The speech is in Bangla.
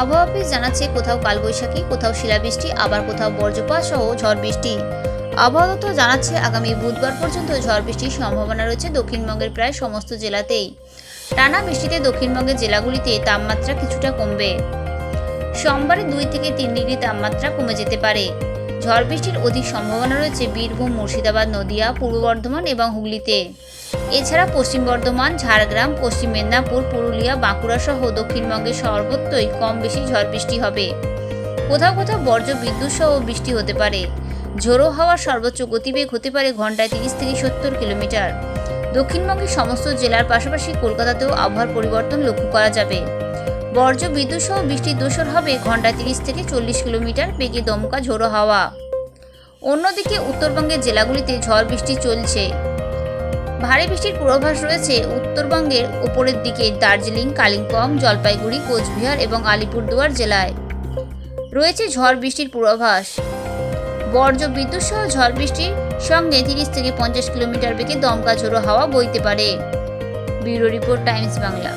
আবহাওয়া অফিস জানাচ্ছে কোথাও কালবৈশাখী, কোথাও শিলাবৃষ্টি, আবার কোথাও বজ্রপাত সহ ঝড় বৃষ্টি। আবহাওয়া দপ্তর জানাচ্ছে আগামী বুধবার পর্যন্ত ঝড় বৃষ্টির সম্ভাবনা রয়েছে দক্ষিণবঙ্গের প্রায় সমস্ত জেলাতেই। টানা বৃষ্টিতে দক্ষিণবঙ্গের জেলাগুলিতে তাপমাত্রা কিছুটা কমবে। সোমবারে দুই থেকে তিন ডিগ্রি তাপমাত্রা কমে যেতে পারে। ঝড় বৃষ্টির অধিক সম্ভাবনা রয়েছে বীরভূম, মুর্শিদাবাদ, নদিয়া, পূর্ব বর্ধমান এবং হুগলিতে। এছাড়া পশ্চিম বর্ধমান, ঝাড়গ্রাম, পশ্চিম মেদিনীপুর, পুরুলিয়া, বাঁকুড়া সহ দক্ষিণবঙ্গের সর্বত্রই কম বেশি ঝড় বৃষ্টি হবে। কোথাও কোথাও বর্জ্য বিদ্যুৎ সহ বৃষ্টি হতে পারে। ঝোড়ো হাওয়ার সর্বোচ্চ গতিবেগ হতে পারে ঘন্টায় তিরিশ থেকে সত্তর কিলোমিটার। দক্ষিণবঙ্গের সমস্ত জেলার পাশাপাশি কলকাতাতেও আবহাওয়ার পরিবর্তন লক্ষ্য করা যাবে। বর্জ্য বিদ্যুৎ সহ বৃষ্টির দোসর হবে ঘন্টায় তিরিশ থেকে চল্লিশ কিলোমিটার বেগে দমকা ঝোড়ো হাওয়া। অন্যদিকে উত্তরবঙ্গের জেলাগুলিতে ঝড় বৃষ্টি চলছে। ভারী বৃষ্টির পূর্বাভাস রয়েছে উত্তরবঙ্গের উপরের দিকে দার্জিলিং, কালিম্পং, জলপাইগুড়ি, কোচবিহার এবং আলিপুরদুয়ার জেলায়। রয়েছে ঝড় বৃষ্টির পূর্বাভাস। বর্জ্য বিদ্যুৎ সহ ঝড় বৃষ্টির সঙ্গে তিরিশ থেকে পঞ্চাশ কিলোমিটার বেগে দমকা ঝোড়ো হাওয়া বইতে পারে। Bureau report Times Bangla.